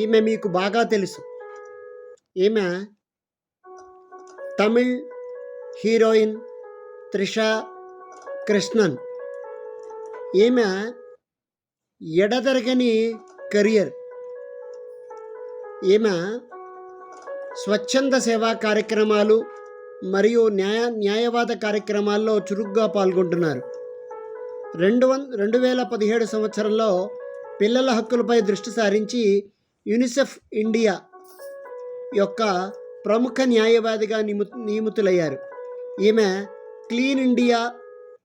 ఈమె మీకు బాగా తెలుసు. ఈమె తమిళ్ హీరోయిన్ త్రిష కృష్ణన్. ఈమె ఎడతెరగని కెరియర్. ఈమె స్వచ్ఛంద సేవా కార్యక్రమాలు మరియు న్యాయ న్యాయవాద కార్యక్రమాల్లో చురుగ్గా పాల్గొంటున్నారు. రెండు వన్ రెండు వేల పదిహేడు సంవత్సరంలో పిల్లల హక్కులపై దృష్టి సారించి యునిసెఫ్ ఇండియా యొక్క ప్రముఖ న్యాయవాదిగా నియము నియమితులయ్యారు. ఈమె క్లీన్ ఇండియా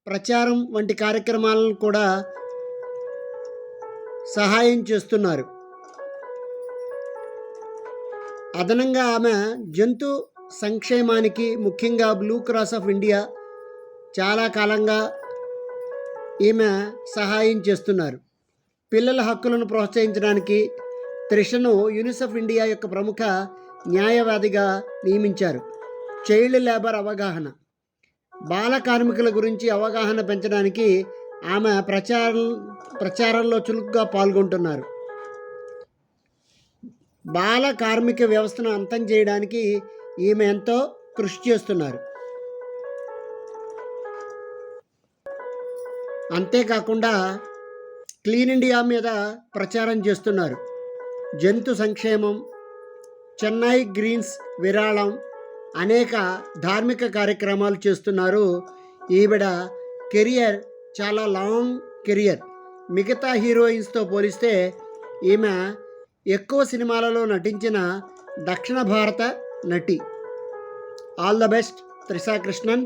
ప్రచారం వంటి కార్యక్రమాలను కూడా సహాయం చేస్తున్నారు. అదనంగా ఆమె జంతు సంక్షేమానికి ముఖ్యంగా బ్లూ క్రాస్ ఆఫ్ ఇండియా చాలా కాలంగా ఈమె సహాయం చేస్తున్నారు. పిల్లల హక్కులను ప్రోత్సహించడానికి త్రిషను యూనిసెఫ్ ఇండియా యొక్క ప్రముఖ న్యాయవాదిగా నియమించారు. చైల్డ్ లేబర్ అవగాహన. బాల కార్మికుల గురించి అవగాహన పెంచడానికి ఆమె ప్రచారం ప్రచారంలో చురుకుగా పాల్గొంటున్నారు. బాల కార్మిక వ్యవస్థను అంతం చేయడానికి ఈమె ఎంతో కృషి చేస్తున్నారు. అంతేకాకుండా క్లీన్ ఇండియా మీద ప్రచారం చేస్తున్నారు. జంతు సంక్షేమం చెన్నై గ్రీన్స్ విరాళం అనేక ధార్మిక కార్యక్రమాలు చేస్తున్నారు. ఈవిడ కెరియర్ చాలా లాంగ్ కెరియర్. మిగతా హీరోయిన్స్తో పోలిస్తే ఈమె ఎక్కువ సినిమాలలో నటించిన దక్షిణ భారత నటి. All the best Trisha Krishnan.